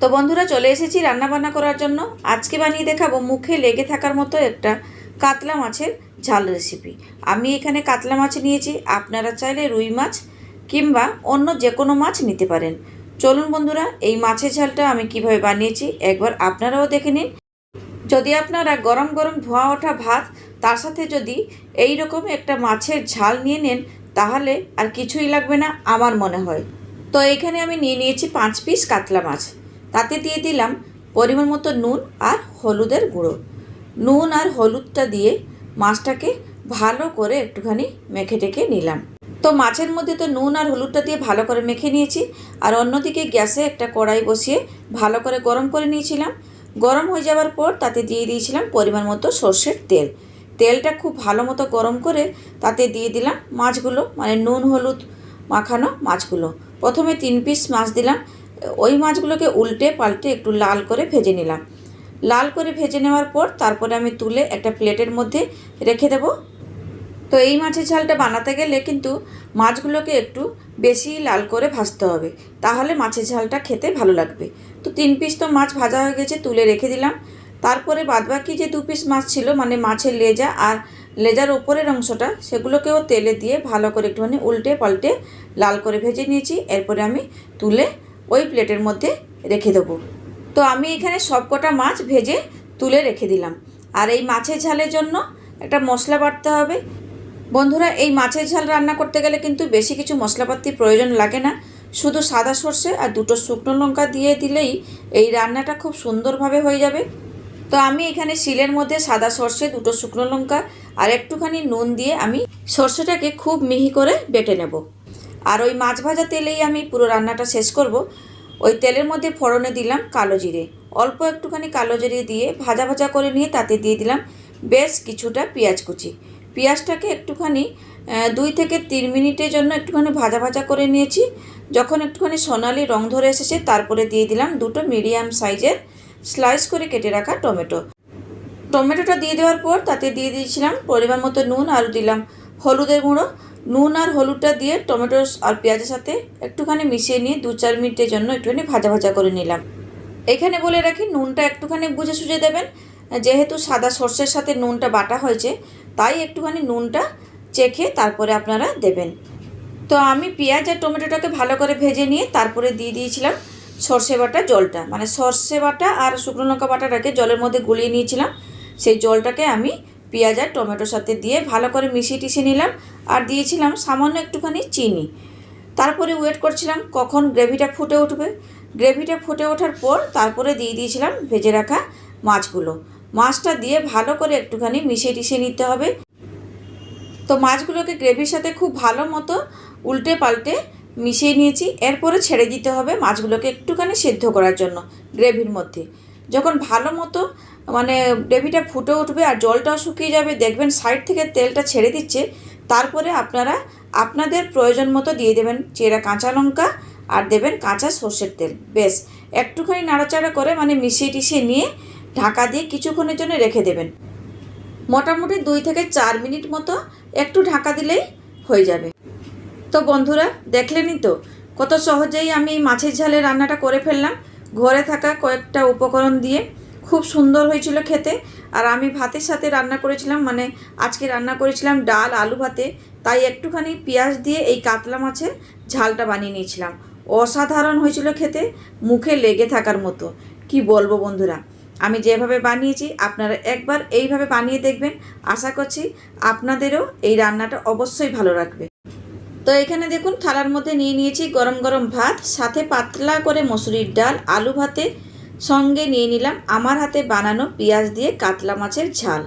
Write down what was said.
তো বন্ধুরা চলে এসেছি রান্না বান্না করার জন্য। আজকে বানিয়ে দেখাবো মুখে লেগে থাকার মতো একটা কাতলা মাছের ঝাল রেসিপি আমি এখানে কাতলা মাছ নিয়েছি, আপনারা চাইলে রুই মাছ কিংবা অন্য যে কোনো মাছ নিতে পারেন। চলুন বন্ধুরা, এই মাছের ঝালটা আমি কীভাবে বানিয়েছি একবার আপনারাও দেখে নিন। যদি আপনারা গরম গরম ধোয়া ওঠা ভাত, তার সাথে যদি এই রকম একটা মাছের ঝাল নিয়ে নেন, তাহলে আর কিছুই লাগবে না, আমার মনে হয়। তো এখানে আমি নিয়ে নিয়েছি পাঁচ পিস কাতলা মাছ। তাতে দিয়ে দিলাম পরিমাণ মতো নুন আর হলুদের গুঁড়ো। নুন আর হলুদটা দিয়ে মাছটাকে ভালো করে একটুখানি মেখে টেকে নিলাম। তো মাছের মধ্যে তো নুন আর হলুদটা দিয়ে ভালো করে মেখে নিয়েছি। আর অন্যদিকে গ্যাসে একটা কড়াই বসিয়ে ভালো করে গরম করে নিয়েছিলাম। গরম হয়ে যাওয়ার পর তাতে দিয়ে দিয়েছিলাম পরিমাণ মতো সর্ষের তেল। তেলটা খুব ভালো মতো গরম করে তাতে দিয়ে দিলাম মাছগুলো মানে নুন, হলুদ মাখানো মাছগুলো। প্রথমে তিন পিস মাছ দিলাম। ওই মাছগুলোকে উল্টে পাল্টে একটু লাল করে ভেজে নিলাম। লাল করে ভেজে নেওয়ার পর তারপরে আমি তুলে একটা প্লেটের মধ্যে রেখে দেবো। তো এই মাছের ঝালটা বানাতে গেলে কিন্তু মাছগুলোকে একটু বেশি লাল করে ভাজতে হবে। তাহলে মাছের ঝালটা খেতে ভালো লাগবে। তো তিন পিস তো মাছ ভাজা হয়ে গেছে, তুলে রেখে দিলাম। তারপরে বাদবাকি যে দু পিস মাছ ছিল মানে মাছের লেজা আর লেজার ওপরের অংশটা, সেগুলোকেও তেলে দিয়ে ভালো করে একটুখানি উল্টে পাল্টে লাল করে ভেজে নিয়েছি। এরপরে আমি তুলে ওই প্লেটের মধ্যে রেখে দেবো। তো আমি এখানে সবকটা মাছ ভেজে তুলে রেখে দিলাম। আর এই মাছের ঝালের জন্য একটা মশলা বাটতে হবে। বন্ধুরা, এই মাছের ঝাল রান্না করতে গেলে কিন্তু বেশি কিছু মশলাপাতি প্রয়োজন লাগে না। শুধু সাদা সর্ষে আর দুটো শুকনো লঙ্কা দিয়ে দিলেই এই রান্নাটা খুব সুন্দরভাবে হয়ে যাবে। তো আমি এখানে শিলের মধ্যে সাদা সর্ষে, দুটো শুকনো লঙ্কা আর একটুখানি নুন দিয়ে আমি সর্ষেটাকে খুব মিহি করে বেটে নেব। আর ওই মাছ ভাজা তেলেই আমি পুরো রান্নাটা শেষ করব। ওই তেলের মধ্যে ফোড়নে দিলাম কালো জিরে। অল্প একটুখানি কালো জিরে দিয়ে ভাজা ভাজা করে নিয়ে তাতে দিয়ে দিলাম বেশ কিছুটা পেঁয়াজ কুচি। পেঁয়াজটাকে একটুখানি দুই থেকে তিন মিনিটের জন্য একটুখানি ভাজা ভাজা করে নিয়েছি। যখন একটুখানি সোনালি রং ধরে এসেছে, তারপরে দিয়ে দিলাম দুটো মিডিয়াম সাইজের স্লাইস করে কেটে রাখা টমেটো। টমেটোটা দিয়ে দেওয়ার পর তাতে দিয়ে দিয়েছিলাম পরিমাণ মতো নুন আর দিলাম হলুদের গুঁড়ো। নুন আর হলুদটা দিয়ে টমেটো আর পেঁয়াজের সাথে একটুখানি মিশিয়ে নিয়ে দু চার মিনিটের জন্য একটুখানি ভাজা ভাজা করে নিলাম। এখানে বলে রাখি, নুনটা একটুখানি বুঝে সুঝে দেবেন। যেহেতু সাদা সর্ষের সাথে নুনটা বাটা হয়েছে, তাই একটুখানি নুনটা চেখে তারপরে আপনারা দেবেন। তো আমি পেঁয়াজ আর টমেটোটাকে ভালো করে ভেজে নিয়ে তারপরে দিয়ে দিয়েছিলাম সর্ষে বাটা জলটা। মানে সর্ষে বাটা আর শুকনো লঙ্কা বাটাটাকে জলের মধ্যে গুলিয়ে নিয়েছিলাম। সেই জলটাকে আমি পেঁয়াজ আর টমেটোর সাথে দিয়ে ভালো করে মিশিয়ে টিশিয়ে নিলাম আর দিয়েছিলাম সামান্য একটুখানি চিনি। তারপরে ওয়েট করছিলাম কখন গ্রেভিটা ফুটে উঠবে। গ্রেভিটা ফুটে ওঠার পর তারপরে দিয়ে দিয়েছিলাম ভেজে রাখা মাছগুলো। মাছটা দিয়ে ভালো করে একটুখানি মিশিয়ে টিশিয়ে নিতে হবে। তো মাছগুলোকে গ্রেভির সাথে খুব ভালো মতো উল্টে পাল্টে মিশিয়ে নিয়েছি। এরপরে ছেড়ে দিতে হবে মাছগুলোকে একটুখানি সেদ্ধ করার জন্য গ্রেভির মধ্যে। যখন ভালো মতো মানে গ্রেভিটা ফুটে উঠবে আর জলটাও শুকিয়ে যাবে, দেখবেন সাইড থেকে তেলটা ছেড়ে দিচ্ছে, তারপরে আপনারা আপনাদের প্রয়োজন মতো দিয়ে দেবেন চেরা কাঁচা লঙ্কা আর দেবেন কাঁচা সর্ষের তেল। বেশ, একটুখানি নাড়াচাড়া করে মানে মিশিয়ে টিশিয়ে নিয়ে ঢাকা দিয়ে কিছুক্ষণের জন্য রেখে দেবেন। মোটামুটি দুই থেকে চার মিনিট মতো একটু ঢাকা দিলেই হয়ে যাবে। তো বন্ধুরা, দেখলেনই তো, কত সহজেই আমি মাছের ঝালে রান্নাটা করে ফেললাম। ঘরে থাকা কয়েকটা উপকরণ দিয়ে খুব সুন্দর হয়েছিল খেতে। আর আমি ভাতের সাথে রান্না করেছিলাম মানে আজকে রান্না করেছিলাম ডাল, আলু ভাতে। তাই একটুখানি পেঁয়াজ দিয়ে এই কাতলা মাছের ঝালটা বানিয়ে নিয়েছিলাম। অসাধারণ হয়েছিল খেতে, মুখে লেগে থাকার মতো। কি বলব বন্ধুরা, আমি যেভাবে বানিয়েছি, আপনারা একবার এইভাবে বানিয়ে দেখবেন। আশা করছি আপনাদেরও এই রান্নাটা অবশ্যই ভালো লাগবে। তো এখানে দেখুন, থালার মধ্যে নিয়ে নিয়েছি গরম গরম ভাত, সাথে পাতলা করে মসুরির ডাল, আলু ভাতে সঙ্গে নিয়ে নিলাম। আমার হাতে বানানো পেঁয়াজ দিয়ে কাতলা মাছের ঝাল।